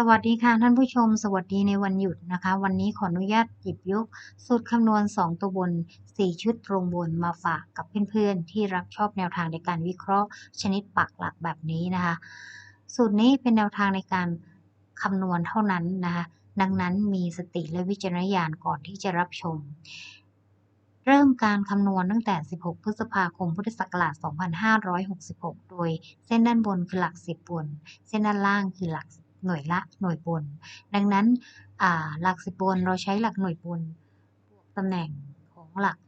สวัสดีค่ะท่านผู้ชม สวัสดีในวันหยุดนะคะ วันนี้ขออนุญาตหยิบยกสูตรคำนวณ 2 ตัวบน 4 ชุดตรงบนมาฝากกับเพื่อนๆ ที่รักชอบแนวทางในการวิเคราะห์ ชนิดปักหลักแบบนี้นะคะ สูตรนี้เป็นแนวทางในการคำนวณเท่านั้นนะคะ ดังนั้นมีสติและวิจารณญาณก่อนที่จะรับชม เริ่มการคำนวณตั้งแต่ 16 พฤษภาคม พุทธศักราช 2566 โดยเส้นด้านบนคือหลัก 10 บน เส้นด้านล่างคือหลัก หน่วยละหน่วยบน ดังนั้นหลักสิบบนเราใช้หลักหน่วยบนตำแหน่งของหลัก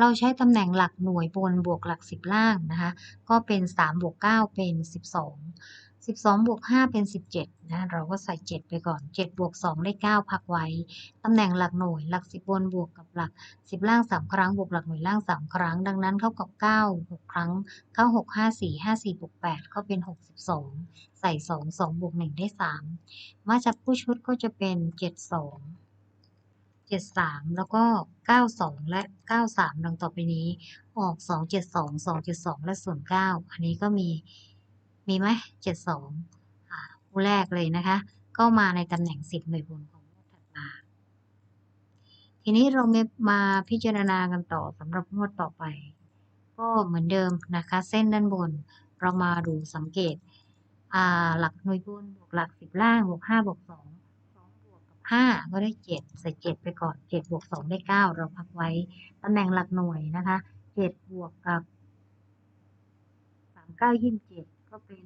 เราใช้ตำแหน่งหลักหน่วยบนบวกหลักสิบล่างนะคะ ก็เป็น 3 บวก 9 เป็น 12 12บวก5เป็น 17นะเราก็ใส่ 7 ไปก่อน 7 บวก 2 ได้ 9 พักไว้ ตำแหน่งหลักหน่วย หลัก 10 บนบวกกับหลัก 10 ล่าง 3 ครั้ง บวกหลักหน่วยล่าง 3 ครั้ง ดังนั้นเท่ากับ 9 6 ครั้ง9 6 5 4 5 4บวก8ก็เป็น 62 ใส่ 2 2 บวก 1 ได้ 3 มาจากผู้ชุดก็จะเป็น 72 73 แล้วก็ 92 และ 93 ดังต่อไปนี้ ออก 272 272 และส่วน9อันนี้ก็มี มีไหมเจ็ดสองคู่แรกเลยนะคะ ก็มาในตำแหน่งสิบหน่วยบนของงวดถัดมา ทีนี้เรามาพิจารณากันต่อสำหรับงวดต่อไป ก็เหมือนเดิมนะคะ เส้นด้านบน เรามาดูสังเกตหลักหน่วยบนบวกหลักสิบล่างบวกห้าบวกสองห้าก็ได้เจ็ดใส่เจ็ดไปก่อนเจ็ดบวกสองได้เก้าเราพักไว้ตำแหน่งหลักหน่วยนะคะเจ็ดบวกกับสามเก้ายี่สิบเจ็ด ก็เป็น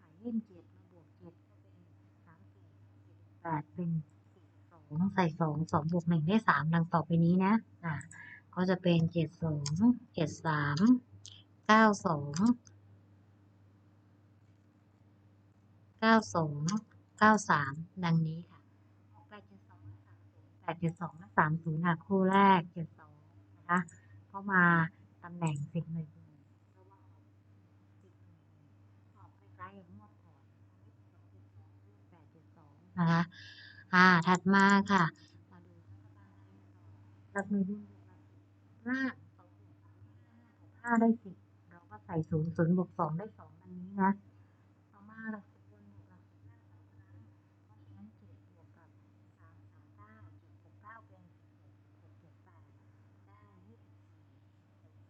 หายี่สิบเจ็ดมาบวกเจ็ดก็เป็นสามสี่แปดเป็นสองใส่สองสองบวกหนึ่งได้สามดังต่อไปนี้นะอ่าก็จะเป็นเจ็ดสองเจ็ดสามเก้าสองเก้าสองเก้าสามดังนี้ค่ะแปดเจ็ดสองและสามศูนย์แปดเจ็ดสองและสามศูนย์ค่ะคู่แรกเจ็ดสองนะคะเข้ามาตำแหน่งสิบหนึ่ง นะคะอ่า ถัดมาค่ะมาดูหลักหน่วยบนหลักลาสองบวกสามห้าได้สิบเราก็ใส่ศูนย์ศูนย์บวกสองได้สองอันนี้นะต่อมาหลักสิบนบวกหลักสิบล่างสองครั้งเพราะฉะนั้นเจ็ดบวกกับสามสามเก้าเจ็ดบวกเก้าเป็นหกบวกแปดได้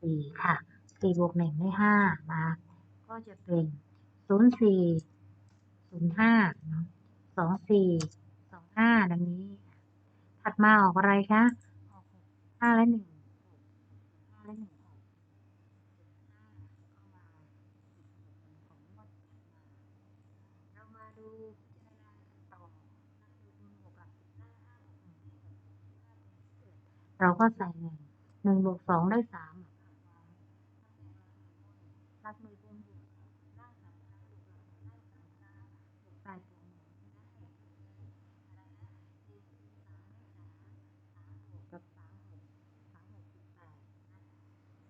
สี่ค่ะสี่บวกหนึ่งได้ห้านะ ก็จะเป็น ศูนย์สี่ศูนย์ห้าเนาะสองสี่สองห้าดังนี้ ถัดมาออกอะไรคะ ออกห้าและหนึ่งห้าและหนึ่งออกเรามาดูเราก็ใส่หนึ่งหนึ่งบวกสองได้สามรักมือบนบวกล่างสามครั้งบวกหลักล่างสามครั้งบวกแปดบวกหนึ่งได้กับสามหกสามหกสิบแปดนะ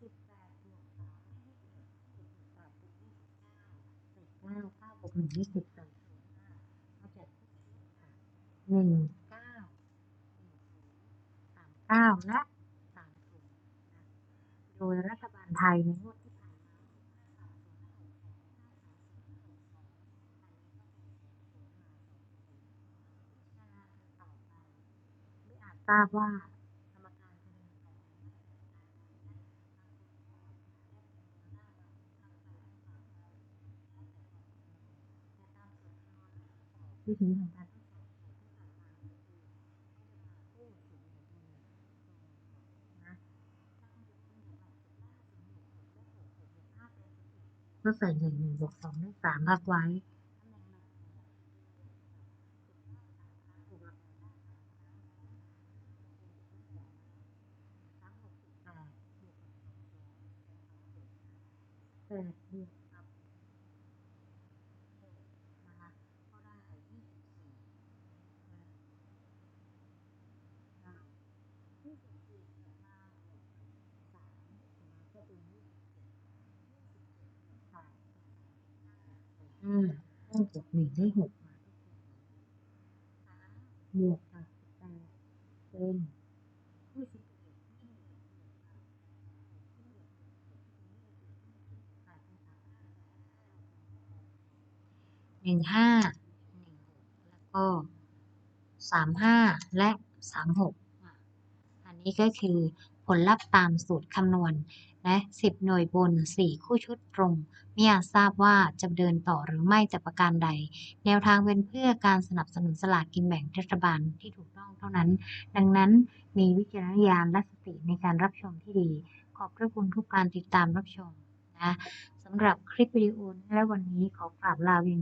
สิบแปดบวกสามได้ยี่สิบสิบแปดบวกยี่สิบเก้าสิบเกหนึ่งยี่สิบใส่ศูนย์ห้ามกชุดค่ะหนึ่งเก้าสามเก้าและสามศูนย์นะโดยรัฐบาลไทยในงวดที่ผ่านมาห้าสามศูนย์ห้ากสองห้าสามศูนย์ห้าหกสองอันนี้ก็เป็นศูนย์มาสองศูนย์พิจารณากันต่อไปไม่อาจทราบว่า วิธีของการก็ใส่หนึ่งหนึ่งบวกสองได้สามพักไว้แปดบวก ห้าห้าบวกหนึ่งได้หกมาบวกกับแปดเป็นยี่สิบหนึ่งห้าหนึ่งหกแล้วก็สามห้าและสามหกอันนี้ก็คือผลลัพธ์ตามสูตรคำนวณ และสิบหน่วยบนสี่คู่ชุดตรงไม่อาจทราบว่าจะเดินต่อหรือไม่จากประการใด แนวทางเป็นเพื่อการสนับสนุนสลากกินแบ่งรัฐบาลที่ถูกต้องเท่านั้น ดังนั้นมีวิจารณญาณและสติในการรับชมที่ดี ขอบพระคุณทุกการติดตามรับชมนะสำหรับคลิปวิดีโอและวันนี้ขอกราบลาเพียง